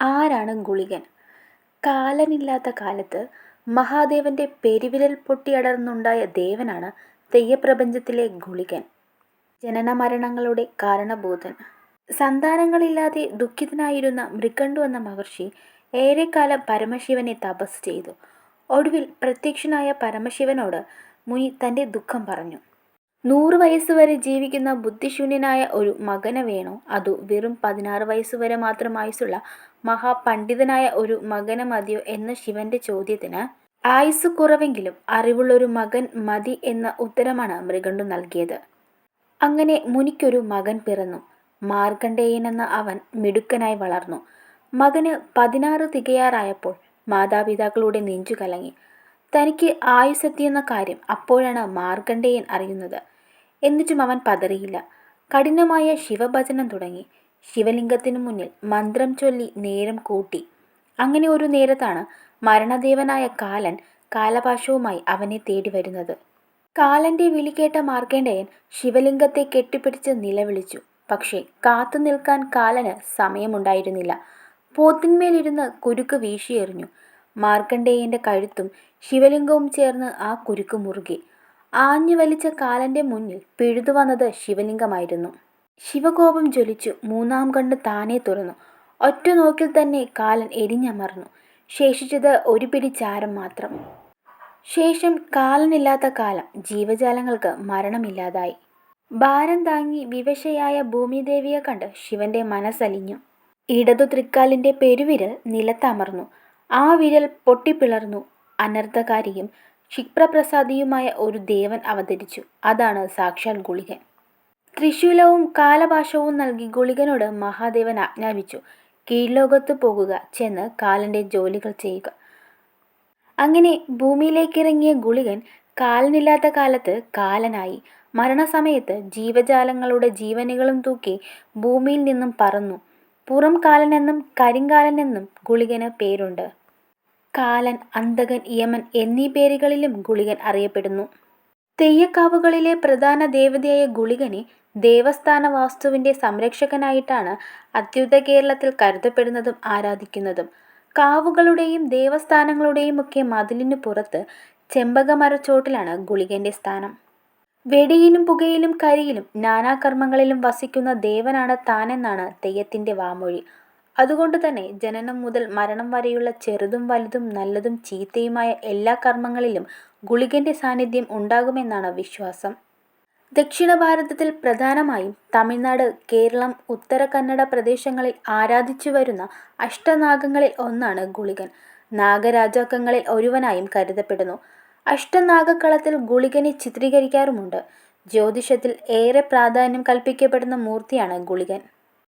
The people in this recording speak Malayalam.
ആരാണ് ഗുളികൻ? കാലനില്ലാത്ത കാലത്ത് മഹാദേവന്റെ പെരുവിരൽ പൊട്ടിയടർന്നുണ്ടായ ദേവനാണ് തെയ്യപ്രപഞ്ചത്തിലെ ഗുളികൻ. ജനനമരണങ്ങളുടെ കാരണബോധൻ. സന്താനങ്ങളില്ലാതെ ദുഃഖിതനായിരുന്ന മൃഗണ്ടു എന്ന മഹർഷി ഏറെക്കാലം പരമശിവനെ തപസ് ചെയ്തു. ഒടുവിൽ പ്രത്യക്ഷനായ പരമശിവനോട് മുനി തന്റെ ദുഃഖം പറഞ്ഞു. നൂറ് വയസ്സുവരെ ജീവിക്കുന്ന ബുദ്ധിശൂന്യനായ ഒരു മകനെ വേണോ? അതോ വെറും പതിനാറ് വയസ്സുവരെ മാത്രം ആയുസ്സുള്ള മഹാപണ്ഡിതനായ ഒരു മകനെ മതിയോ എന്ന ശിവന്റെ ചോദ്യത്തിന് ആയുസ് കുറവെങ്കിലും അറിവുള്ളൊരു മകൻ മതി എന്ന ഉത്തരമാണ് മൃഗണ്ടു നൽകിയത്. അങ്ങനെ മുനിക്കൊരു മകൻ പിറന്നു. മാർക്കണ്ഡേയൻ അവൻ മിടുക്കനായി വളർന്നു. മകന് പതിനാറ് തികയാറായപ്പോൾ മാതാപിതാക്കളുടെ നെഞ്ചു കലങ്ങി. തനിക്ക് ആയുസെത്തിയെന്ന കാര്യം അപ്പോഴാണ് മാർക്കണ്ഡേയൻ അറിയുന്നത്. എന്നിട്ടും അവൻ പതറിയില്ല. കഠിനമായ ശിവഭജനം തുടങ്ങി. ശിവലിംഗത്തിനു മുന്നിൽ മന്ത്രം ചൊല്ലി നേരം കൂട്ടി. അങ്ങനെ ഒരു നേരത്താണ് മരണദേവനായ കാലൻ കാലപാശവുമായി അവനെ തേടി വരുന്നത്. കാലന്റെ വിളി കേട്ട ശിവലിംഗത്തെ കെട്ടിപ്പിടിച്ച് നിലവിളിച്ചു. പക്ഷേ കാത്തു നിൽക്കാൻ കാലന് സമയമുണ്ടായിരുന്നില്ല. പോത്തിന്മേലിരുന്ന് കുരുക്ക് വീശിയെറിഞ്ഞു. മാർക്കണ്ഡേയന്റെ കഴുത്തും ശിവലിംഗവും ചേർന്ന് ആ കുരുക്ക് മുറുകി. ആഞ്ഞു വലിച്ച കാലന്റെ മുന്നിൽ പിഴുതു വന്നത് ശിവലിംഗമായിരുന്നു. ശിവകോപം ജ്വലിച്ചു മൂന്നാം കണ്ണ് താനെ തുറന്നു. ഒറ്റ നോക്കിൽ തന്നെ കാലൻ എരിഞ്ഞമർന്നു. ശേഷിച്ചത് ഒരു പിടി ചാരം മാത്രം. ശേഷം കാലനില്ലാത്ത കാലം ജീവജാലങ്ങൾക്ക് മരണമില്ലാതായി. ഭാരം താങ്ങി വിവശയായ ഭൂമിദേവിയെ കണ്ട് ശിവന്റെ മനസ്സലിഞ്ഞു. ഇടതു തൃക്കാലിന്റെ പെരുവിരൽ നിലത്തമർന്നു. ആ വിരൽ പൊട്ടിപ്പിളർന്നു. അനർത്ഥകാരിയും ക്ഷിപ്രപ്രസാദിയുമായ ഒരു ദേവൻ അവതരിച്ചു. അതാണ് സാക്ഷാൽ ഗുളികൻ. ത്രിശൂലവും കാലഭാഷവും നൽകി ഗുളികനോട് മഹാദേവൻ ആജ്ഞാപിച്ചു. കീഴ്ലോകത്ത് പോകുക ചെന്ന് കാലന്റെ ജോലികൾ ചെയ്യുക. അങ്ങനെ ഭൂമിയിലേക്കിറങ്ങിയ ഗുളികൻ കാലനില്ലാത്ത കാലത്ത് കാലനായി. മരണസമയത്ത് ജീവജാലങ്ങളുടെ ജീവനുകളും തൂക്കി ഭൂമിയിൽ നിന്നും പറന്നു. പുറം കാലനെന്നും കരിങ്കാലനെന്നും ഗുളികന് പേരുണ്ട്. കാലൻ അന്തകൻ യമൻ എന്നീ പേരുകളിലും ഗുളികൻ അറിയപ്പെടുന്നു. തെയ്യക്കാവുകളിലെ പ്രധാന ദേവതയായ ഗുളികനെ ദേവസ്ഥാന വാസ്തുവിന്റെ സംരക്ഷകനായിട്ടാണ് അത്യുത കേരളത്തിൽ കരുതപ്പെടുന്നതും ആരാധിക്കുന്നതും. കാവുകളുടെയും ദേവസ്ഥാനങ്ങളുടെയും ഒക്കെ മതിലിനു പുറത്ത് ചെമ്പകമരച്ചോട്ടിലാണ് ഗുളികന്റെ സ്ഥാനം. വെടിയിലും പുകയിലും കരിയിലും നാനാകർമ്മങ്ങളിലും വസിക്കുന്ന ദേവനാണ് താനെന്നാണ് തെയ്യത്തിന്റെ വാമൊഴി. അതുകൊണ്ട് തന്നെ ജനനം മുതൽ മരണം വരെയുള്ള ചെറുതും വലുതും നല്ലതും ചീത്തയുമായ എല്ലാ കർമ്മങ്ങളിലും ഗുളികന്റെ സാന്നിധ്യം ഉണ്ടാകുമെന്നാണ് വിശ്വാസം. ദക്ഷിണ ഭാരതത്തിൽ പ്രധാനമായും തമിഴ്നാട് കേരളം ഉത്തര കന്നഡ പ്രദേശങ്ങളിൽ ആരാധിച്ചു വരുന്ന അഷ്ടനാഗങ്ങളിൽ ഒന്നാണ് ഗുളികൻ. നാഗരാജാക്കങ്ങളിൽ ഒരുവനായും കരുതപ്പെടുന്നു. അഷ്ടനാഗക്കളത്തിൽ ഗുളികനെ ചിത്രീകരിക്കാറുമുണ്ട്. ജ്യോതിഷത്തിൽ ഏറെ പ്രാധാന്യം കൽപ്പിക്കപ്പെടുന്ന മൂർത്തിയാണ് ഗുളികൻ.